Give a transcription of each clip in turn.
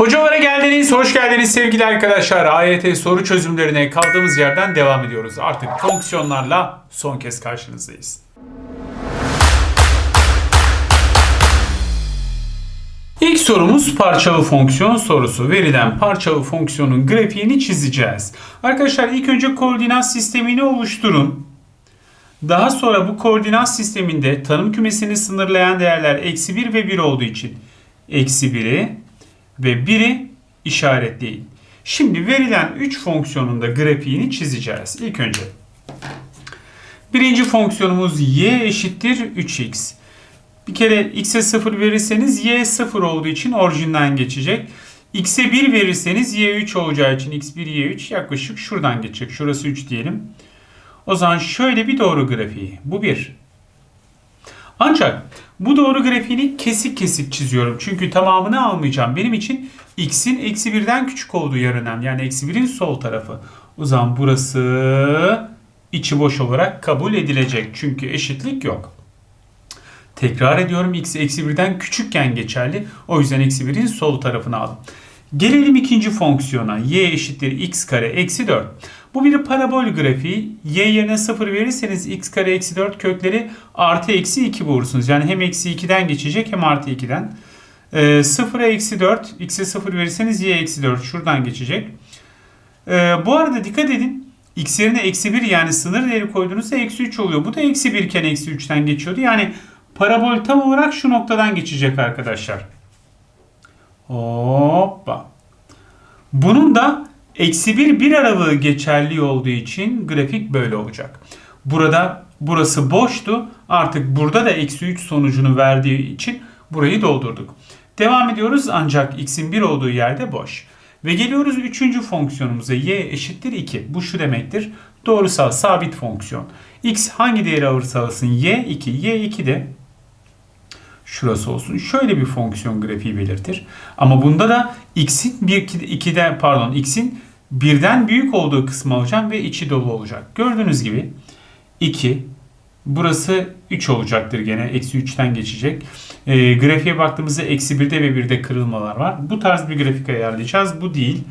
Hocalara geldiniz, hoş geldiniz sevgili arkadaşlar. AYT soru çözümlerine kaldığımız yerden devam ediyoruz. Artık fonksiyonlarla son kez karşınızdayız. İlk sorumuz parçalı fonksiyon sorusu. Verilen parçalı fonksiyonun grafiğini çizeceğiz. Arkadaşlar ilk önce koordinat sistemini oluşturun. Daha sonra bu koordinat sisteminde tanım kümesini sınırlayan değerler eksi 1 ve 1 olduğu için eksi 1'i ve 1'i işaretleyin. Şimdi verilen 3 fonksiyonun da grafiğini çizeceğiz. İlk önce birinci fonksiyonumuz y eşittir 3x. Bir kere x'e 0 verirseniz y 0 olduğu için orijinden geçecek. x'e 1 verirseniz y 3 olacağı için x1 y 3 yaklaşık şuradan geçecek. Şurası 3 diyelim. O zaman şöyle bir doğru grafiği. Bu 1. Ancak bu doğru grafiğini kesik kesik çiziyorum. Çünkü tamamını almayacağım. Benim için x'in eksi 1'den küçük olduğu yer önemli. Yani eksi 1'in sol tarafı. O zaman burası içi boş olarak kabul edilecek. Çünkü eşitlik yok. Tekrar ediyorum x eksi 1'den küçükken geçerli. O yüzden eksi 1'in sol tarafını aldım. Gelelim ikinci fonksiyona. y eşittir x kare eksi 4. Bu bir parabol grafiği. y yerine 0 verirseniz x kare eksi 4 kökleri artı eksi 2 bulursunuz. Yani hem eksi 2'den geçecek hem artı 2'den. Ee, 0'a eksi 4. x'e 0 verirseniz y eksi 4 şuradan geçecek. Ee, bu arada dikkat edin. x yerine eksi 1 yani sınır değeri koyduğunuzda eksi 3 oluyor. Bu da eksi 1 iken eksi 3'ten geçiyordu. Yani parabol tam olarak şu noktadan geçecek arkadaşlar. Hoppa. Bunun da eksi 1 bir aralığı geçerli olduğu için grafik böyle olacak. Burada burası boştu. Artık burada da eksi 3 sonucunu verdiği için burayı doldurduk. Devam ediyoruz ancak x'in 1 olduğu yerde boş. Ve geliyoruz 3. fonksiyonumuza y eşittir 2. Bu şu demektir. Doğrusal sabit fonksiyon. x hangi değeri alırsa alsın y 2. y 2 de şurası olsun. Şöyle bir fonksiyon grafiği belirtir. Ama bunda da x'in 1 2'den pardon x'in birden büyük olduğu kısmı alacağım ve içi dolu olacak. Gördüğünüz gibi 2 burası 3 olacaktır gene. Eksi 3'ten geçecek. E, grafiğe baktığımızda eksi 1'de ve 1'de kırılmalar var. Bu tarz bir grafik ayarlayacağız. Bu değil.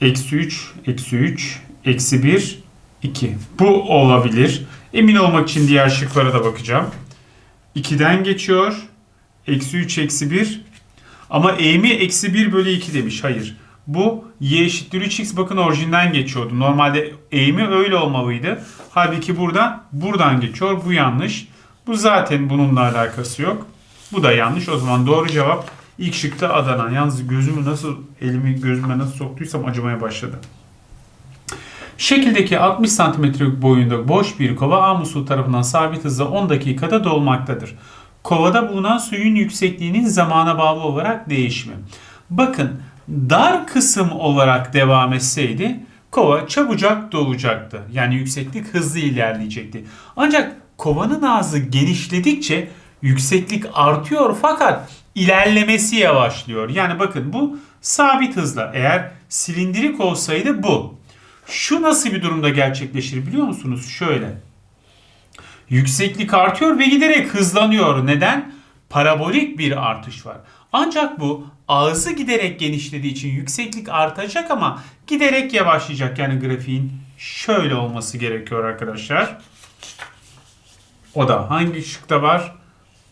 Eksi 3, eksi 3, eksi 1, 2. Bu olabilir. Emin olmak için diğer şıklara da bakacağım. 2'den geçiyor. Eksi 3 eksi 1. Ama eğimi eksi 1 bölü 2 demiş. Hayır. Bu y eşittir 3x bakın orijinden geçiyordu. Normalde eğimi öyle olmalıydı. Halbuki burada buradan geçiyor. Bu yanlış. Bu zaten bununla alakası yok. Bu da yanlış. O zaman doğru cevap ilk şıkta Adana. Yalnız gözümü nasıl elimi gözüme nasıl soktuysam acımaya başladı. Şekildeki 60 cm boyunda boş bir kova A tarafından sabit hızla 10 dakikada dolmaktadır. Kovada bulunan suyun yüksekliğinin zamana bağlı olarak değişimi. Bakın dar kısım olarak devam etseydi kova çabucak dolacaktı. Yani yükseklik hızlı ilerleyecekti. Ancak kovanın ağzı genişledikçe yükseklik artıyor fakat ilerlemesi yavaşlıyor. Yani bakın bu sabit hızla. Eğer silindirik olsaydı bu. Şu nasıl bir durumda gerçekleşir biliyor musunuz? Şöyle. Yükseklik artıyor ve giderek hızlanıyor. Neden? Parabolik bir artış var. Ancak bu ağzı giderek genişlediği için yükseklik artacak ama giderek yavaşlayacak. Yani grafiğin şöyle olması gerekiyor arkadaşlar. O da hangi şıkta var?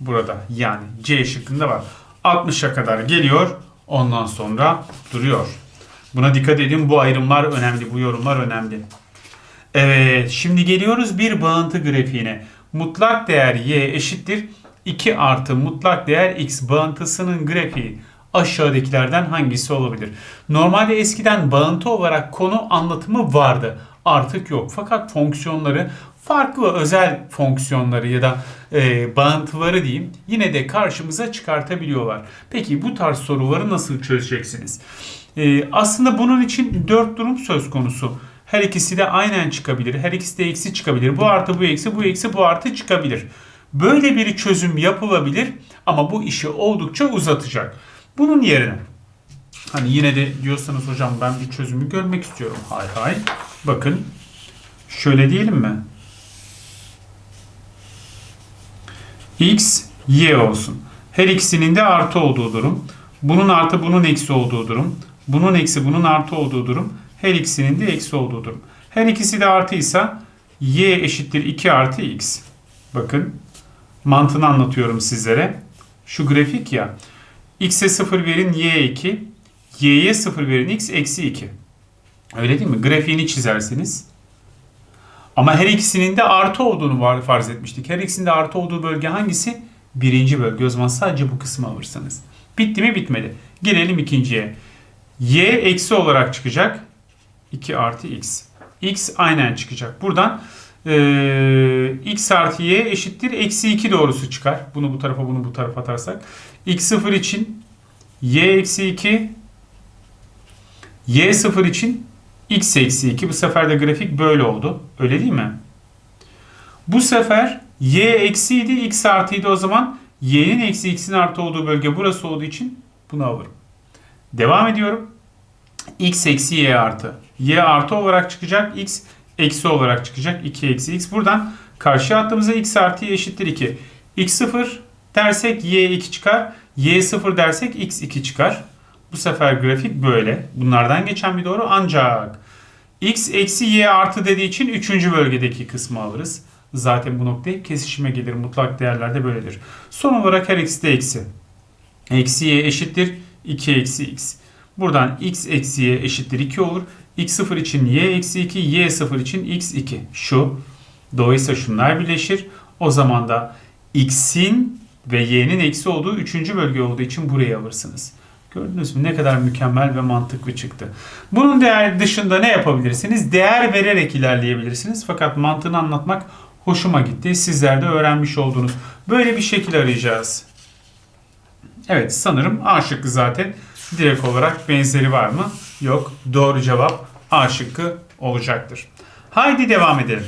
Burada yani C şıkkında var. 60'a kadar geliyor. Ondan sonra duruyor. Buna dikkat edin. Bu ayrımlar önemli. Bu yorumlar önemli. Evet. Şimdi geliyoruz bir bağıntı grafiğine. Mutlak değer y eşittir. 2 artı mutlak değer x bağıntısının grafiği aşağıdakilerden hangisi olabilir? Normalde eskiden bağıntı olarak konu anlatımı vardı. Artık yok. Fakat fonksiyonları farklı özel fonksiyonları ya da e, bağıntıları diyeyim yine de karşımıza çıkartabiliyorlar. Peki bu tarz soruları nasıl çözeceksiniz? E, aslında bunun için dört durum söz konusu. Her ikisi de aynen çıkabilir. Her ikisi de eksi çıkabilir. Bu artı bu eksi bu eksi bu artı çıkabilir. Böyle bir çözüm yapılabilir ama bu işi oldukça uzatacak. Bunun yerine hani yine de diyorsanız hocam ben bir çözümü görmek istiyorum. Hay hay. Bakın şöyle diyelim mi? x, y olsun. Her ikisinin de artı olduğu durum. Bunun artı bunun eksi olduğu durum. Bunun eksi bunun artı olduğu durum. Her ikisinin de eksi olduğu durum. Her ikisi de artıysa y eşittir 2 artı x. Bakın mantığını anlatıyorum sizlere. Şu grafik ya. x'e 0 verin y 2. y'ye 0 verin x eksi 2. Öyle değil mi? Grafiğini çizersiniz. Ama her ikisinin de artı olduğunu farz etmiştik. Her ikisinin de artı olduğu bölge hangisi? Birinci bölge. O zaman sadece bu kısmı alırsanız. Bitti mi? Bitmedi. Gelelim ikinciye. Y eksi olarak çıkacak. 2 artı x. x aynen çıkacak. Buradan e, x artı y eşittir. Eksi 2 doğrusu çıkar. Bunu bu tarafa bunu bu tarafa atarsak. x 0 için y eksi 2 y 0 için x eksi 2. Bu sefer de grafik böyle oldu. Öyle değil mi? Bu sefer y eksiydi x artıydı o zaman y'nin eksi x'in artı olduğu bölge burası olduğu için bunu alırım. Devam ediyorum. X eksi y artı. y artı olarak çıkacak. x eksi olarak çıkacak. 2 eksi x. Buradan karşı attığımızda x artı y eşittir 2. x 0 dersek y 2 çıkar. y 0 dersek x 2 çıkar. Bu sefer grafik böyle. Bunlardan geçen bir doğru ancak x eksi y artı dediği için 3. bölgedeki kısmı alırız. Zaten bu nokta kesişime gelir. Mutlak değerlerde böyledir. Son olarak her ikisi de eksi. Eksi y eşittir 2 eksi x. Buradan x eksi y eşittir 2 olur. x 0 için y eksi 2, y 0 için x 2. Şu. Dolayısıyla şunlar birleşir. O zaman da x'in ve y'nin eksi olduğu 3. bölge olduğu için burayı alırsınız. Gördünüz mü ne kadar mükemmel ve mantıklı çıktı. Bunun değer dışında ne yapabilirsiniz? Değer vererek ilerleyebilirsiniz. Fakat mantığını anlatmak hoşuma gitti. Sizler de öğrenmiş oldunuz. Böyle bir şekil arayacağız. Evet sanırım A şıkkı zaten direkt olarak benzeri var mı? Yok. Doğru cevap A şıkkı olacaktır. Haydi devam edelim.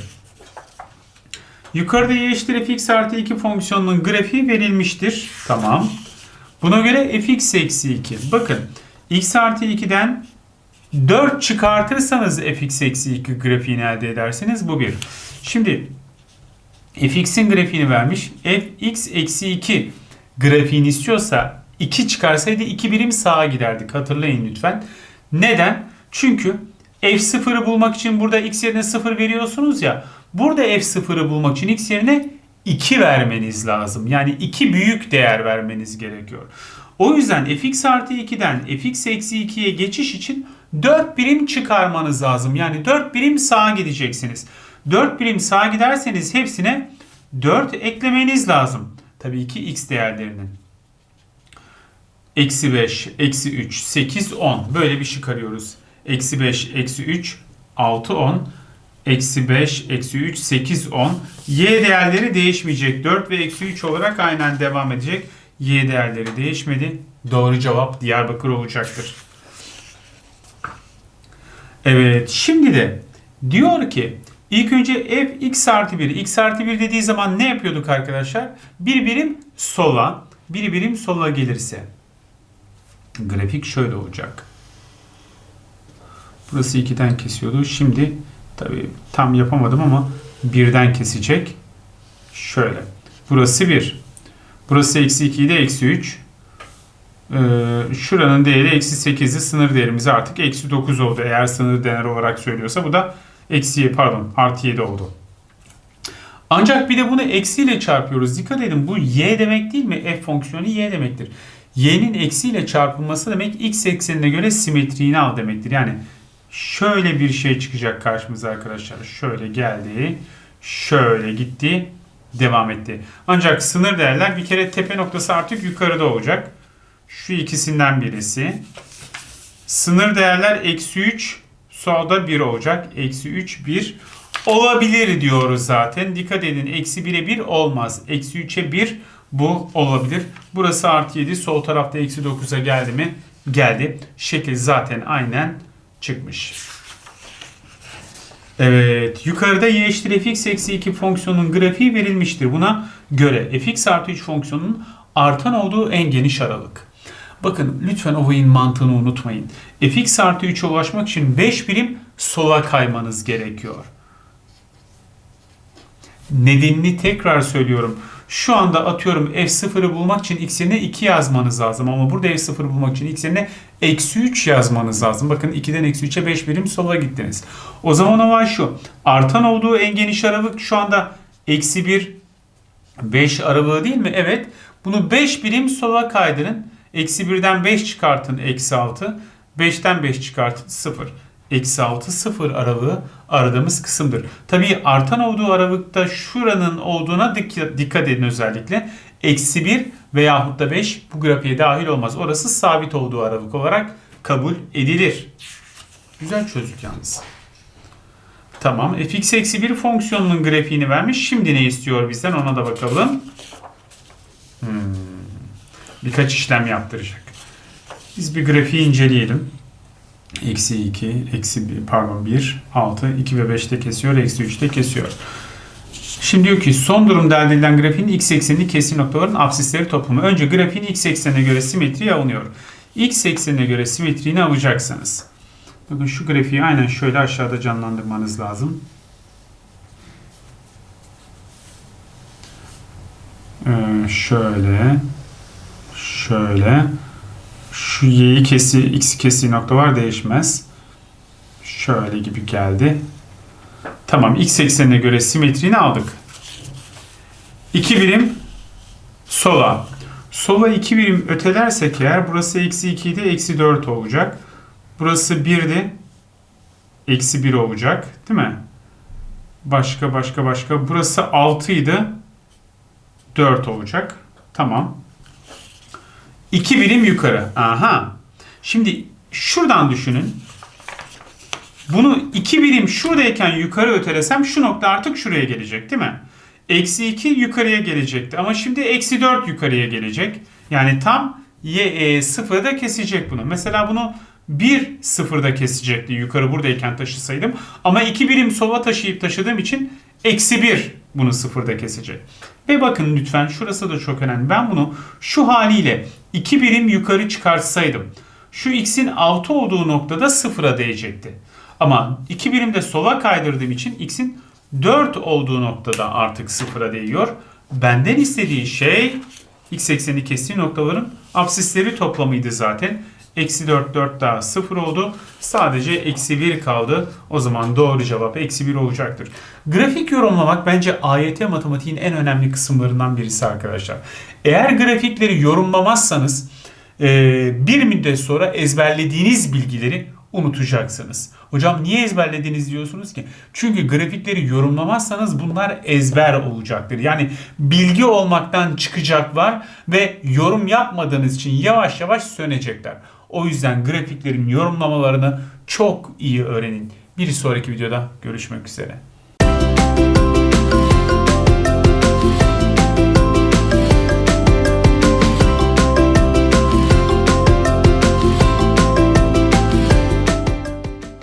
Yukarıda y eşittir fx artı 2 fonksiyonunun grafiği verilmiştir. Tamam. Buna göre fx eksi 2. Bakın x artı 2'den 4 çıkartırsanız fx eksi 2 grafiğini elde edersiniz. Bu bir. Şimdi fx'in grafiğini vermiş. fx eksi 2 grafiğini istiyorsa 2 çıkarsaydı 2 birim sağa giderdik. Hatırlayın lütfen. Neden? Çünkü f0'ı bulmak için burada x yerine 0 veriyorsunuz ya. Burada f0'ı bulmak için x yerine 2 vermeniz lazım. Yani 2 büyük değer vermeniz gerekiyor. O yüzden fx artı 2'den fx eksi 2'ye geçiş için 4 birim çıkarmanız lazım. Yani 4 birim sağa gideceksiniz. 4 birim sağa giderseniz hepsine 4 eklemeniz lazım. Tabii ki x değerlerinin. Eksi 5, eksi 3, 8, 10. Böyle bir çıkarıyoruz. Eksi 5, eksi 3, 6, 10. Eksi 5, eksi 3, 8, 10. Y değerleri değişmeyecek. 4 ve eksi 3 olarak aynen devam edecek. Y değerleri değişmedi. Doğru cevap Diyarbakır olacaktır. Evet şimdi de diyor ki ilk önce f x artı 1. x artı 1 dediği zaman ne yapıyorduk arkadaşlar? Bir birim sola, bir birim sola gelirse grafik şöyle olacak. Burası 2'den kesiyordu. Şimdi tabi tam yapamadım ama birden kesecek. Şöyle. Burası 1. Burası eksi 2 de eksi 3. Ee, şuranın değeri eksi 8'i sınır değerimiz artık eksi 9 oldu. Eğer sınır değer olarak söylüyorsa bu da eksi pardon artı 7 oldu. Ancak bir de bunu eksiyle çarpıyoruz. Dikkat edin bu y demek değil mi? F fonksiyonu y demektir. Y'nin eksiyle çarpılması demek x eksenine göre simetriğini al demektir. Yani şöyle bir şey çıkacak karşımıza arkadaşlar. Şöyle geldi. Şöyle gitti. Devam etti. Ancak sınır değerler bir kere tepe noktası artık yukarıda olacak. Şu ikisinden birisi. Sınır değerler eksi 3 solda 1 olacak. Eksi 3 1 olabilir diyoruz zaten. Dikkat edin eksi 1'e 1 olmaz. Eksi 3'e 1 bu olabilir. Burası artı 7 sol tarafta eksi 9'a geldi mi? Geldi. Şekil zaten aynen çıkmış. Evet. Yukarıda y eşittir fx eksi 2 fonksiyonun grafiği verilmiştir. Buna göre fx artı 3 fonksiyonun artan olduğu en geniş aralık. Bakın lütfen olayın mantığını unutmayın. fx artı 3'e ulaşmak için 5 birim sola kaymanız gerekiyor. Nedenini tekrar söylüyorum. Şu anda atıyorum f0'ı bulmak için x yerine 2 yazmanız lazım. Ama burada f0'ı bulmak için x yerine eksi 3 yazmanız lazım. Bakın 2'den eksi 3'e 5 birim sola gittiniz. O zaman o var şu. Artan olduğu en geniş aralık şu anda eksi 1 5 aralığı değil mi? Evet. Bunu 5 birim sola kaydırın. Eksi 1'den 5 çıkartın. Eksi 6. 5'ten 5 çıkartın. 0. Eksi 6 0 aralığı aradığımız kısımdır. Tabii artan olduğu aralıkta şuranın olduğuna dik- dikkat edin özellikle. Eksi 1 veyahut da 5 bu grafiğe dahil olmaz. Orası sabit olduğu aralık olarak kabul edilir. Güzel çözdük yalnız. Tamam. fx eksi 1 fonksiyonunun grafiğini vermiş. Şimdi ne istiyor bizden ona da bakalım. Hmm. Birkaç işlem yaptıracak. Biz bir grafiği inceleyelim. Eksi 2, eksi 1, pardon 1, 6, 2 ve 5'te kesiyor, eksi 3'te kesiyor. Şimdi diyor ki son durumda elde edilen grafiğin x eksenini kesim noktaların absisleri toplamı. Önce grafiğin x eksenine göre simetriye alınıyor. X eksenine göre simetriğini alacaksınız. Bakın şu grafiği aynen şöyle aşağıda canlandırmanız lazım. Ee, şöyle, şöyle, şu y'yi kesi, x'i kesi nokta var değişmez. Şöyle gibi geldi. Tamam, x eksenine göre simetriğini aldık. 2 birim sola. Sola 2 birim ötelersek eğer burası eksi 2 idi, eksi 4 olacak. Burası 1'di. Eksi 1 olacak. Değil mi? Başka başka başka. Burası 6 idi. 4 olacak. Tamam. 2 birim yukarı. Aha. Şimdi şuradan düşünün. Bunu 2 birim şuradayken yukarı ötelesem şu nokta artık şuraya gelecek değil mi? Eksi 2 yukarıya gelecekti. Ama şimdi eksi 4 yukarıya gelecek. Yani tam y e, sıfırda kesecek bunu. Mesela bunu 1 sıfırda kesecekti yukarı buradayken taşısaydım. Ama 2 birim sola taşıyıp taşıdığım için eksi 1 bunu sıfırda kesecek. Ve bakın lütfen şurası da çok önemli. Ben bunu şu haliyle 2 birim yukarı çıkartsaydım. Şu x'in 6 olduğu noktada sıfıra değecekti. Ama 2 birim de sola kaydırdığım için x'in 4 olduğu noktada artık sıfıra değiyor. Benden istediği şey x ekseni kestiği noktaların absisleri toplamıydı zaten. Eksi 4 4 daha 0 oldu. Sadece eksi 1 kaldı. O zaman doğru cevap eksi 1 olacaktır. Grafik yorumlamak bence AYT matematiğin en önemli kısımlarından birisi arkadaşlar. Eğer grafikleri yorumlamazsanız e, bir müddet sonra ezberlediğiniz bilgileri unutacaksınız. Hocam niye ezberlediniz diyorsunuz ki? Çünkü grafikleri yorumlamazsanız bunlar ezber olacaktır. Yani bilgi olmaktan çıkacaklar ve yorum yapmadığınız için yavaş yavaş sönecekler. O yüzden grafiklerin yorumlamalarını çok iyi öğrenin. Bir sonraki videoda görüşmek üzere.